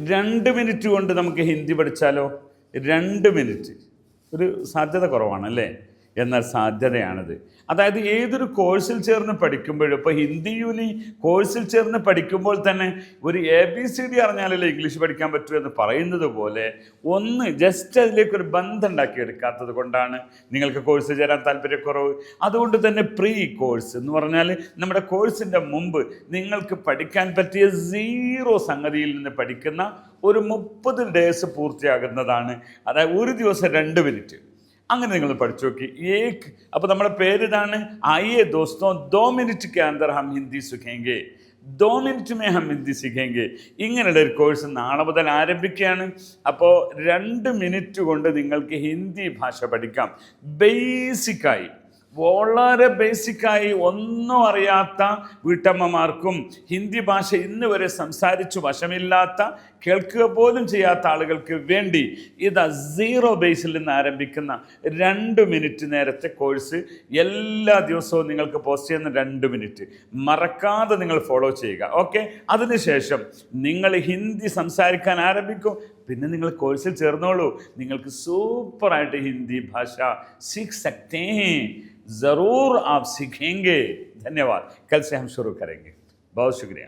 രണ്ട് മിനിറ്റ് കൊണ്ട് നമുക്ക് ഹിന്ദി പഠിച്ചാലോ? രണ്ട് മിനിറ്റ്. ഒരു സാധ്യത കുറവാണ് അല്ലേ എന്നാൽ സാധ്യതയാണിത്. അതായത് ഏതൊരു കോഴ്സിൽ ചേർന്ന് പഠിക്കുമ്പോഴും ഇപ്പോൾ ഹിന്ദി യൂനി കോഴ്സിൽ ചേർന്ന് പഠിക്കുമ്പോൾ തന്നെ ഒരു എ ബി സി ഡി അറിഞ്ഞാലല്ലേ ഇംഗ്ലീഷ് പഠിക്കാൻ പറ്റൂ എന്ന് പറയുന്നത് പോലെ ഒന്ന് ജസ്റ്റ് അതിലേക്ക് ഒരു ബന്ധം ഉണ്ടാക്കിയെടുക്കാത്തത് കൊണ്ടാണ് നിങ്ങൾക്ക് കോഴ്സ് ചേരാൻ താല്പര്യക്കുറവ്. അതുകൊണ്ട് തന്നെ പ്രീ കോഴ്സ് എന്ന് പറഞ്ഞാൽ നമ്മുടെ കോഴ്സിന്റെ മുമ്പ് നിങ്ങൾക്ക് പഠിക്കാൻ പറ്റിയ സീറോ സംഗതിയിൽ നിന്ന് പഠിക്കുന്ന ഒരു മുപ്പത് ഡേയ്സ് പൂർത്തിയാകുന്നതാണ്. അതായത് ഒരു ദിവസം രണ്ട് മിനിറ്റ് അങ്ങനെ നിങ്ങൾ പഠിച്ചു നോക്കി. ഏക് അപ്പോൾ നമ്മുടെ പേര് ഇതാണ് ആയിയെ ദോസ്തോ ദോ മിനിറ്റ് കെ അന്തർ ഹം ഹിന്ദി സുഖേങ്കെ. ദോ മിനിറ്റ് മേ ഹം ഹിന്ദി സിഖേങ്കെ. ഇങ്ങനെയുള്ള ഒരു കോഴ്സ് നാളെ മുതൽ ആരംഭിക്കുകയാണ്. അപ്പോൾ രണ്ട് മിനിറ്റ് കൊണ്ട് നിങ്ങൾക്ക് ഹിന്ദി ഭാഷ പഠിക്കാം. ബേസിക്കായി വളരെ ബേസിക്കായി ഒന്നും അറിയാത്ത വീട്ടമ്മമാർക്കും ഹിന്ദി ഭാഷ ഇന്ന് വരെ സംസാരിച്ചു വശമില്ലാത്ത കേൾക്കുക പോലും ചെയ്യാത്ത ആളുകൾക്ക് വേണ്ടി ഇതാ സീറോ ബേസിൽ നിന്ന് ആരംഭിക്കുന്ന രണ്ട് മിനിറ്റ് നേരത്തെ കോഴ്സ് എല്ലാ ദിവസവും നിങ്ങൾക്ക് പോസ്റ്റ് ചെയ്യുന്ന രണ്ട് മിനിറ്റ് മറക്കാതെ നിങ്ങൾ ഫോളോ ചെയ്യുക ഓക്കെ അതിനുശേഷം നിങ്ങൾ ഹിന്ദി സംസാരിക്കാൻ ആരംഭിക്കും പിന്നെ നിങ്ങൾ കോഴ്സിൽ ചേർന്നോളൂ നിങ്ങൾക്ക് സൂപ്പറായിട്ട് ഹിന്ദി ഭാഷ सीख सकते हैं ज़रूर आप सीखेंगे धन्यवाद कल से हम शुरू करेंगे बहुत शुक्रिया